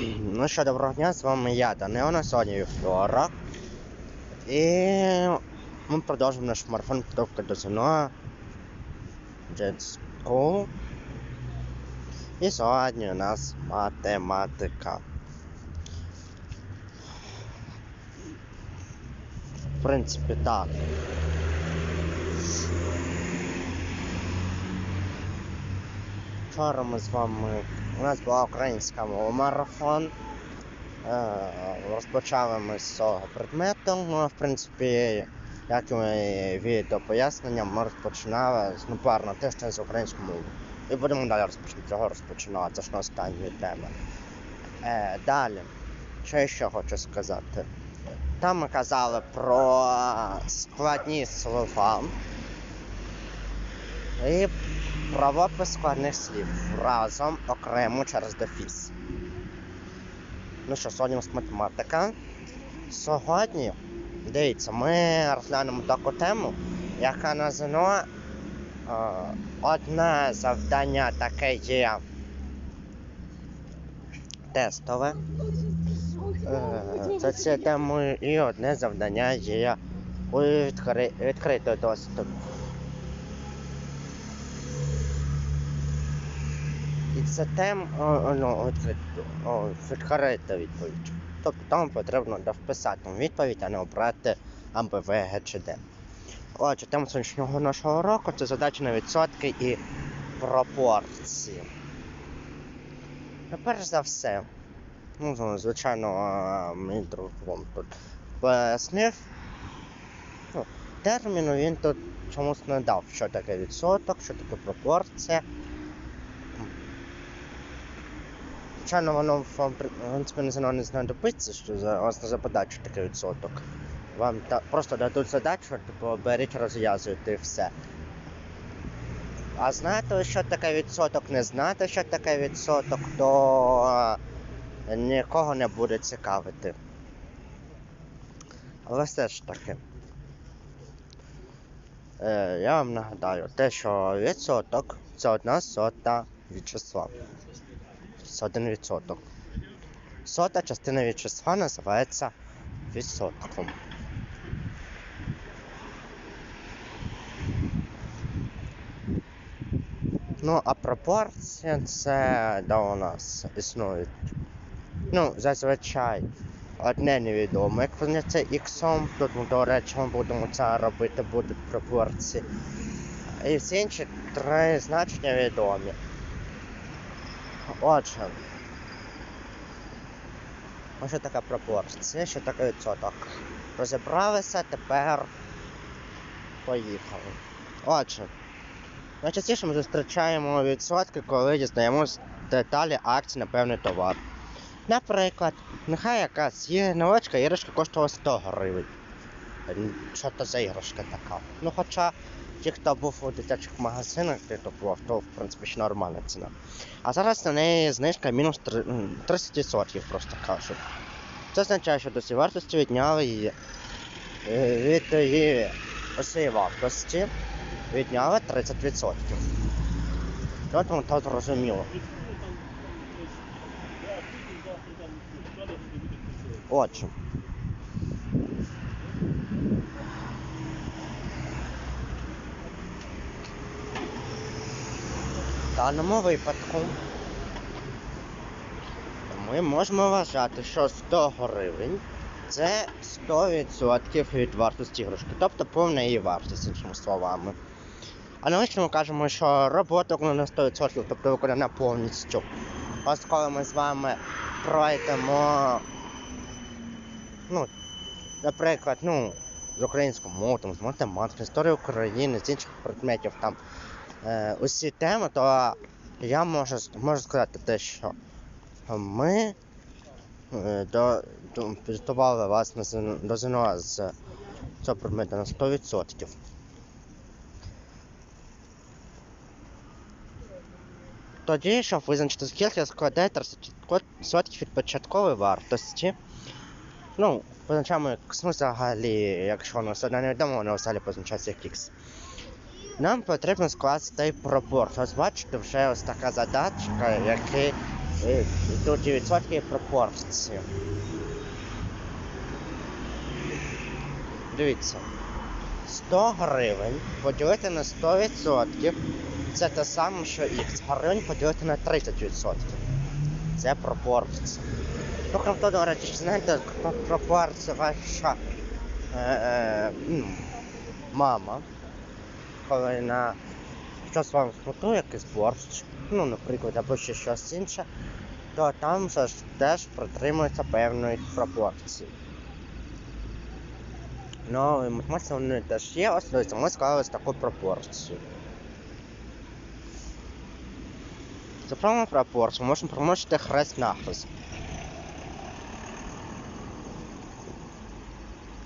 Ну що, доброго дня, з вами я, Данило, на сьогодні вівторок. І ми продовжуємо наш марафон підготовки до Jet School. І сьогодні у нас математика. В принципі, так. Вчора ми з вами. У нас була українська мова марафон. Е, Розпочали ми з цього предмету. Ну, в принципі, як ми відео пояснення, ми розпочинали з ну, парно тижня з української мови. І будемо далі розпочинати цього розпочинати. Це ж на останньої теми. Е, далі, що я ще хочу сказати? Там ми казали про складні слова. І правопис складних слів разом окремо через дефіс. Ну що, сьогодні у нас математика. Сьогодні, дивіться, ми розглянемо таку тему, яка на е, одне завдання таке є тестове. Е, Це ці теми і одне завдання є у відкри... відкритого доступу. Це тем ну, о, відкрита відповідь. Тобто там потрібно вписати відповідь, а не обрати або В, Г чи Д. Отже, тема сьогоднішнього нашого уроку це задача на відсотки і пропорції. Ну, перш за все, ну, звичайно, мій друг вам тут пояснив. Ну, терміну він тут чомусь не дав, що таке відсоток, що таке пропорція. Звичайно, воно вам принципі не не знадобиться, що за вас на задачу таке відсоток. Вам та, просто дадуть задачу, типу беріть, розв'язуйте і все. А знаєте, що таке відсоток, не знаєте, що таке відсоток, то е, нікого не буде цікавити. Але все ж таки. Е, я вам нагадаю, те, що відсоток це одна сота від числа. Один відсоток. Сота частина від називається відсотком. Ну, а пропорція це де у нас існують. Ну, зазвичай одне невідоме. Як вони це іксом, тут до речі, ми будемо це робити, будуть пропорції. І всі інші три значення відомі. Отже. Ось така пропорція, що таке відсоток. Розібралися, тепер поїхали. Отже, найчастіше ми зустрічаємо відсотки, коли дізнаємось деталі акцій на певний товар. Наприклад, нехай якась є невеличка іграшка коштувала 100 гривень. Що то за іграшка така? Ну хоча ті, хто був у дитячих магазинах, де то було, то в принципі ще нормальна ціна. А зараз на неї знижка мінус 30% просто кажуть. Це означає, що до цієї вартості відняли її е, від її усієї вартості відняли 30%. От вам так зрозуміло. Отже. Даному випадку ми можемо вважати, що 100 гривень це 100% від вартості іграшки, тобто повна її вартість, іншими словами. Аналогічно ми кажемо, що робота виконана на 100%, тобто виконана повністю. Ось коли ми з вами пройдемо, ну, наприклад, ну, з української мови, там, з математики, з України, з інших предметів там е, усі теми, то я можу, можу сказати те, що ми е, до, до, підготували вас до ЗНО з цього предмету на 100%. Тоді, щоб визначити, скільки складає 30% від початкової вартості. Ну, позначаємо X, ну, взагалі, якщо воно все невідомо, воно взагалі позначається як X. Нам потрібно скласти пропорцію. Ось бачите, вже ось така задачка, І тут і відсотки пропорції. Дивіться. 100 гривень поділити на 100% це те саме, що х гривень поділити на 30%. Це пропорція. Ну, крім того, до речі, знаєте, пропорція ваша е, е, мама, коли на щось вам готує якийсь борщ, ну, наприклад, або ще щось інше, то там же ж теж притримується певної пропорції. Ну, і математика вони теж є, ось дивіться, ми склали таку пропорцію. За правильну пропорцію можемо помножити хрест на хрест.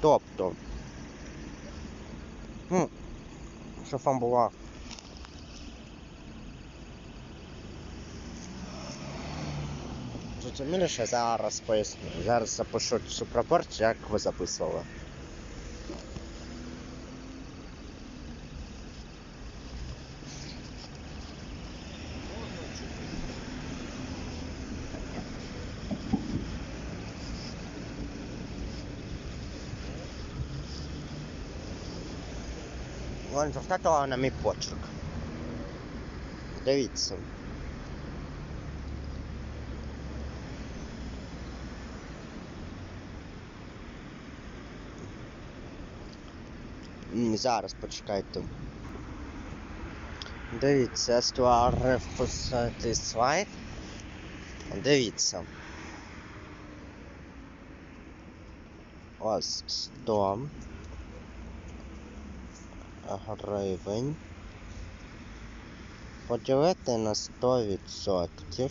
Тобто, ну, щоб вам була Зрозуміліше, зараз поясню. Зараз запишу цю пропорцію, як ви записували. Звертайте увагу на мій почерк. Дивіться. Зараз почекайте. Дивіться, створив писати слайд. Дивіться. Ось 100 гривень. Поділити на 100%.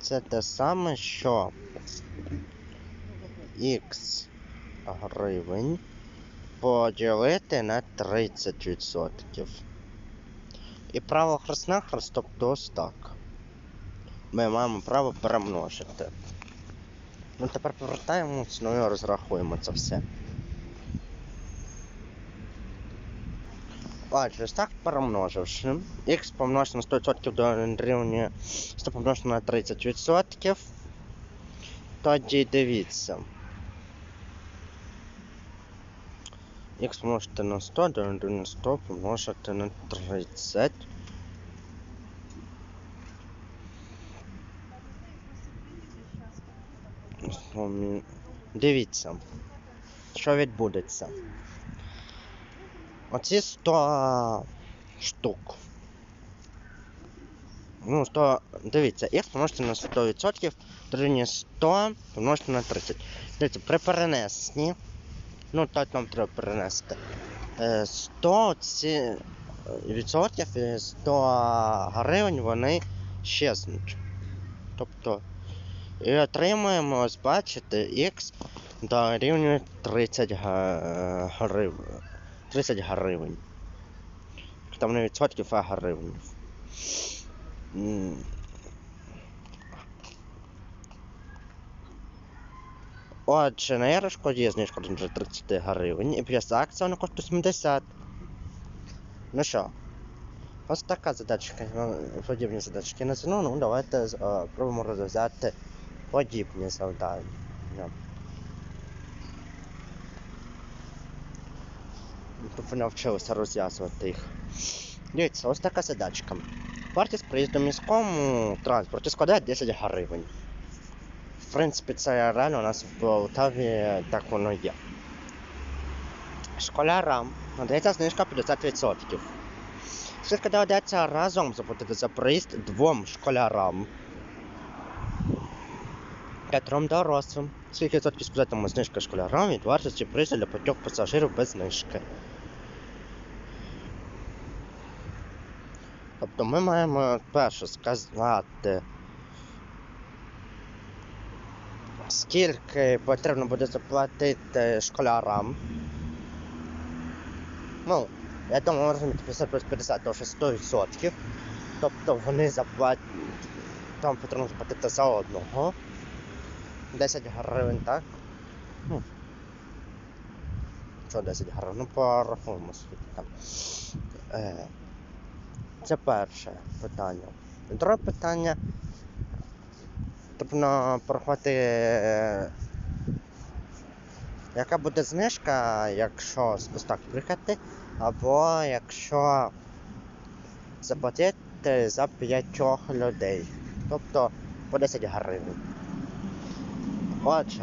Це те саме, що х гривень поділити на 30%. І право хрест на хрест, тобто ось так. Ми маємо право перемножити. Ну тепер повертаємось, ну і розрахуємо це все. Отже, так перемноживши. Х помножити на 100% дорівнює 100 помножити на 30%. Тоді дивіться. Х помножити на 100 дорівнює 100 помножити на 30. Помі- Дивіться, що відбудеться. Оці 100 штук. Ну, 100, дивіться, х помножити на 100% дорівнює 100 помножити на 30. Дивіться, при перенесенні, ну так нам треба перенести. Е, 100 ці е, відсотків і 100 гривень вони щезнуть. Тобто, і отримуємо, ось бачите, х дорівнює 30 гривень. 30 гривень. Там не відсотків, а гривень. Отже, на яришку є знижка до 30 гривень, і плюс акція вона коштує 70. Ну що, ось така задачка, ну, подібні задачки на ціну, ну давайте е, пробуємо розв'язати подібні завдання. Ви навчилися розв'язувати їх. Дивіться, ось така задачка. Вартість проїзду міському транспорті складає 10 гривень. В принципі, це реально у нас в Полтаві так воно є. Школярам надається знижка 50%. Скільки доведеться разом заплатити за проїзд двом школярам. Та трьом дорослим. Скільки відсотків складатиме знижка школярам від вартості проїзду для п'ятьох пасажирів без знижки. Тобто ми маємо перше сказати, скільки потрібно буде заплатити школярам. Ну, я думаю, розумієте, 50 плюс 50, то що 100%. Тобто вони заплатять, там потрібно заплатити за одного. 10 гривень, так? Ну, що 10 гривень? Ну, порахуємо скільки там. Е, це перше питання. Друге питання. потрібно порахувати, е, яка буде знижка, якщо з так приїхати, або якщо заплатити за п'ятьох людей. Тобто по 10 гривень. Отже,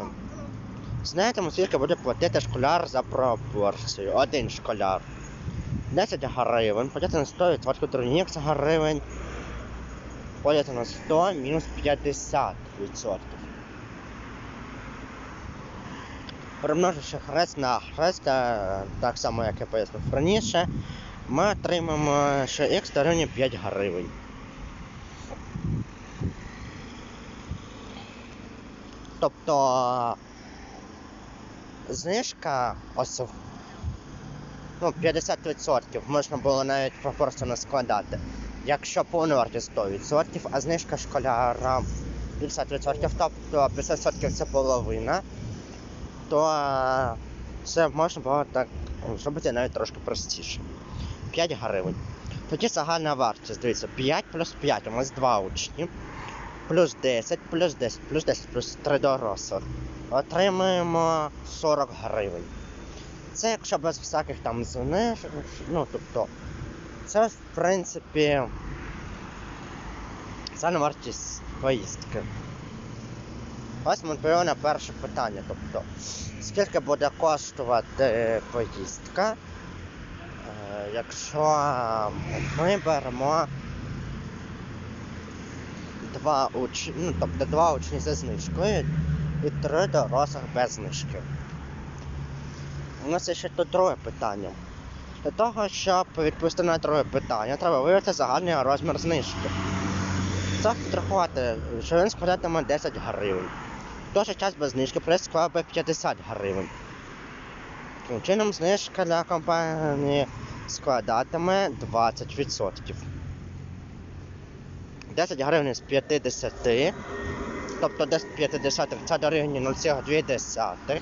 знаєте, скільки буде платити школяр за пропорцію? Один школяр. 10 гривень, поділити на 100% дорівнює X гривень. Поділити на 100 мінус 50 відсотків. Перемноживши хрест на хрест, е, так само як я пояснив раніше, ми отримаємо, що X дорівнює 5 гривень. Тобто знижка ось ну, 50% можна було навіть пропорційно складати. Якщо повна вартість 100%, а знижка школярам 50%, тобто 50% це половина, то це можна було так зробити навіть трошки простіше. 5 гривень. Тоді загальна вартість, дивіться, 5 плюс 5, у нас 2 учні, плюс 10, плюс 10, плюс 10, плюс 3 дорослих. Отримуємо 40 гривень. Це якщо без всяких там знижок, ну тобто, це в принципі загальна вартість поїздки. Ось ми відповіли на перше питання, тобто, скільки буде коштувати поїздка, е, якщо ми беремо два учні, ну тобто два учні зі знижкою і три дорослих без знижки. У нас є ще тут друге питання. Для того, щоб відповісти на друге питання, треба виявити загальний розмір знижки. Це підрахувати, що він складатиме 10 гривень. Той же час без знижки прайс склав би 50 гривень. Таким чином знижка для компанії складатиме 20%. 10 гривень з 50, тобто 10 50 це дорівнює 0,2.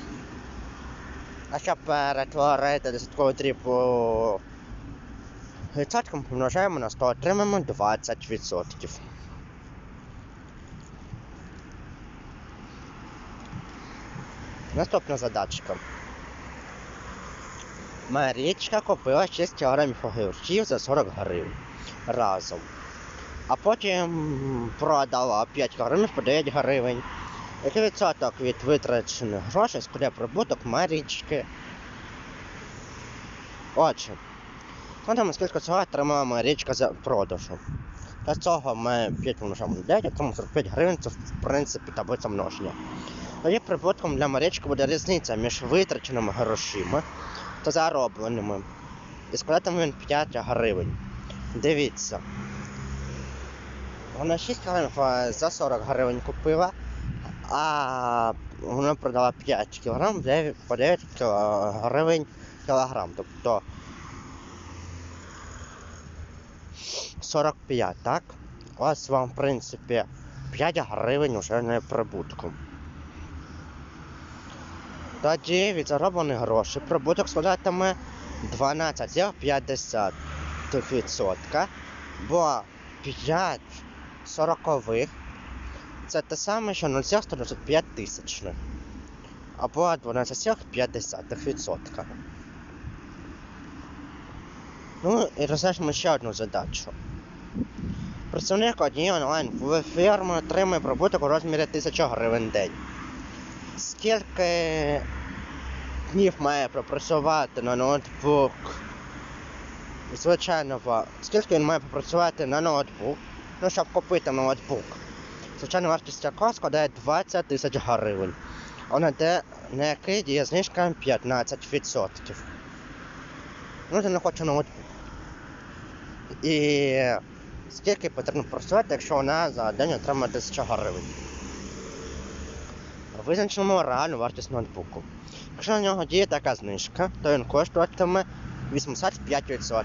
А щоб перетворити десятковий дріб у відсотком, помножаємо на 100, отримаємо 20%. Наступна задачка. Марічка купила 6 кілограмів огірків за 40 гривень разом. А потім продала 5 кілограмів по 9 гривень. Який відсоток від витрачених грошей складає прибуток Марічки? Отже, скільки цього отримала Марічка за продажу. Для цього ми 5 помножаємо на 9, тому 45 гривень це в принципі таблиця множення. Тоді прибутком для Марічки буде різниця між витраченими грошима та заробленими. І складатиме він 5 гривень. Дивіться. Вона 6 кілограмів а, за 40 гривень купила, а вона продала 5 кілограм дев'ять- по 9 гривень кілограм. Тобто 45, так? Ось вам, в принципі, 5 гривень уже не прибутку. Тоді від зароблених грошей прибуток складатиме 12,5%, бо 5 сорокових це те саме, що 0,195 тисячних. Або 12,5%. Ну і розглянемо ще одну задачу. Працівник однієї онлайн фірми отримує прибуток у розмірі 1000 гривень в день. Скільки днів має пропрацювати на ноутбук? Звичайно, скільки він має попрацювати на ноутбук, ну, щоб купити ноутбук. Звичайна вартість якого складає 20 тисяч гривень. А на, де, на який діє знижка 15%. Ну, я не хочу ноутбук. І скільки потрібно працювати, якщо вона за день отримає 1000 гривень. Визначимо реальну вартість ноутбуку. Якщо на нього діє така знижка, то він коштуватиме 85%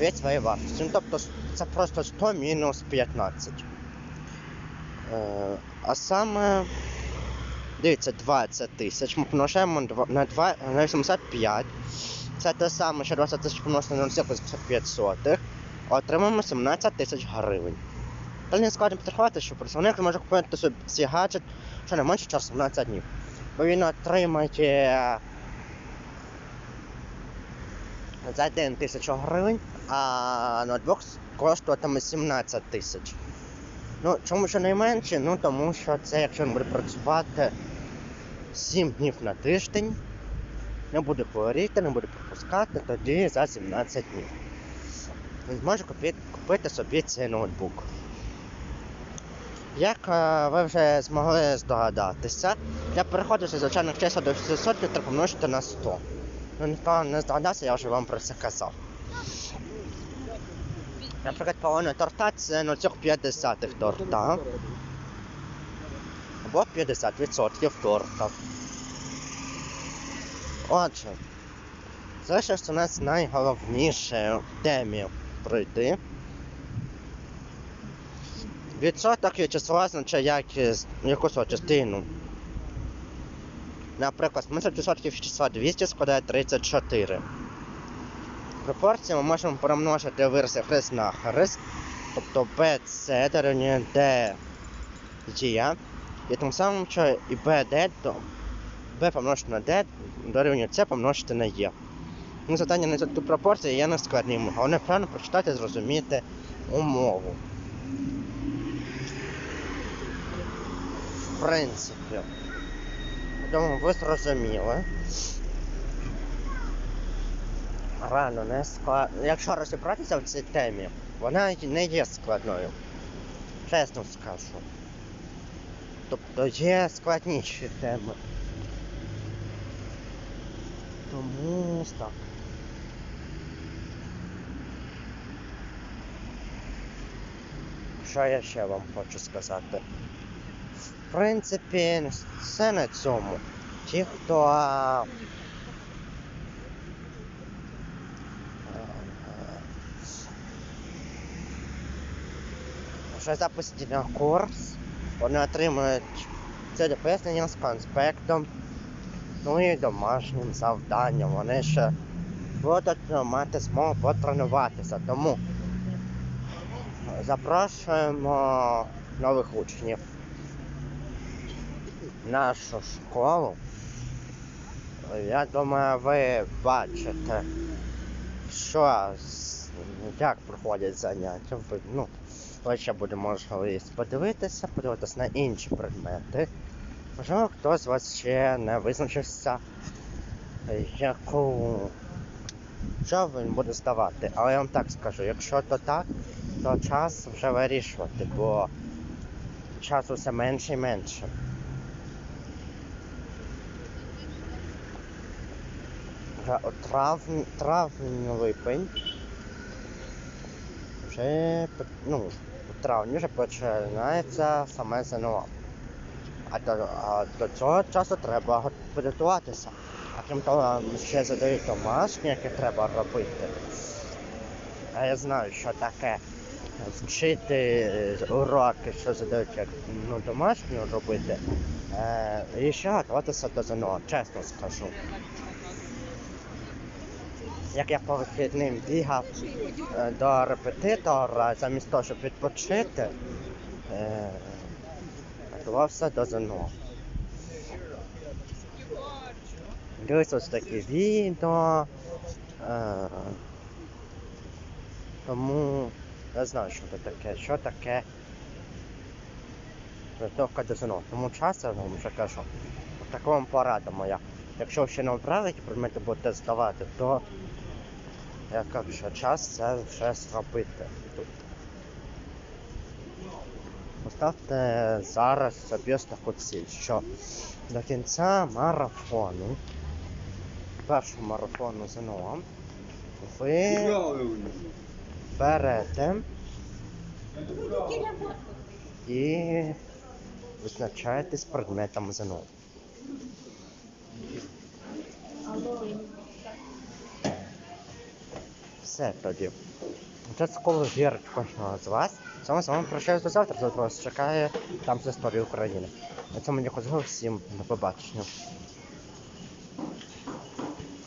від своєї вартості. Ну, тобто це просто 100 мінус 15. Е, а саме, дивіться, 20 тисяч ми помножаємо на 2, на 85. Це те саме, що 20 тисяч помножити на 0,85. Отримаємо 17 тисяч гривень. Та не складно підрахувати, що представник може купити собі цей гаджет що не менше часу 17 днів. Бо він отримає за день тисячу гривень, а ноутбук коштуватиме 17 тисяч. Ну, чому щонайменше? Ну тому що це, якщо він буде працювати 7 днів на тиждень, не буде хворіти, не буде пропускати, тоді за 17 днів. Він зможе купити, купити собі цей ноутбук. Як е, ви вже змогли здогадатися, для переходу зі звичайних чисел до 600 треба помножити на 100. Ну, ніхто не здогадався, я вже вам про це казав. Наприклад, половина торта це 0,5 торта. Або 50% торта. Отже, ще у нас найголовніше в темі пройти. Відсоток є число означає якусь частину. Наприклад, 70% числа 200 складає 34. Пропорції ми можемо перемножити вирази хрест на хрест, тобто BC дорівнює D є. І тим самим, що і BD, то B помножити на D дорівнює C помножити на Е. Ну, завдання на цю пропорцію є не складним. Головне правильно прочитати зрозуміти умову. В принципі. Думаю, ви зрозуміли. Рано не склад... Якщо розібратися в цій темі, вона не є складною. Чесно скажу. Тобто є складніші теми. Тому так. Що я ще вам хочу сказати? В принципі, все на цьому. Ті, хто вже запустили курс, вони отримують це пояснення з конспектом, ну і домашнім завданням. Вони ще будуть мати змогу потренуватися. Тому запрошуємо нових учнів в нашу школу. Я думаю, ви бачите, що як проходять заняття. Ну, ви буде можливість подивитися, подивитися на інші предмети. Можливо, хтось з вас ще не визначився, яку що він буде здавати. Але я вам так скажу, якщо то так, то час вже вирішувати, бо часу все менше і менше. Травень, травень, липень. Вже ну, у травні вже починається саме ЗНО. А до, а до цього часу треба го- підготуватися. А крім того, ще задають домашні, які треба робити. А я знаю, що таке вчити уроки, що задають як ну, домашні робити. Е, і ще готуватися до ЗНО, чесно скажу. Як я по вихідним бігав е, до репетитора, замість того, щоб відпочити, е, готувався до ЗНО. Дивись ось такі відео. Е, тому я знаю, що це таке, що таке підготовка до ЗНО. Тому час я вам вже кажу. Така вам порада моя. Якщо ще не обрали ті предмети будете здавати, то я кажу, що час це вже зробити тут. Поставте зараз собі таку ціль, що до кінця марафону, першого марафону ЗНО, ви берете і визначаєтесь предметом ЗНО. Все тоді. Це коло вірить кожного з вас. Саме з прощаюсь до завтра. Завтра вас чекає там з історії України. На цьому дякую всім до побачення.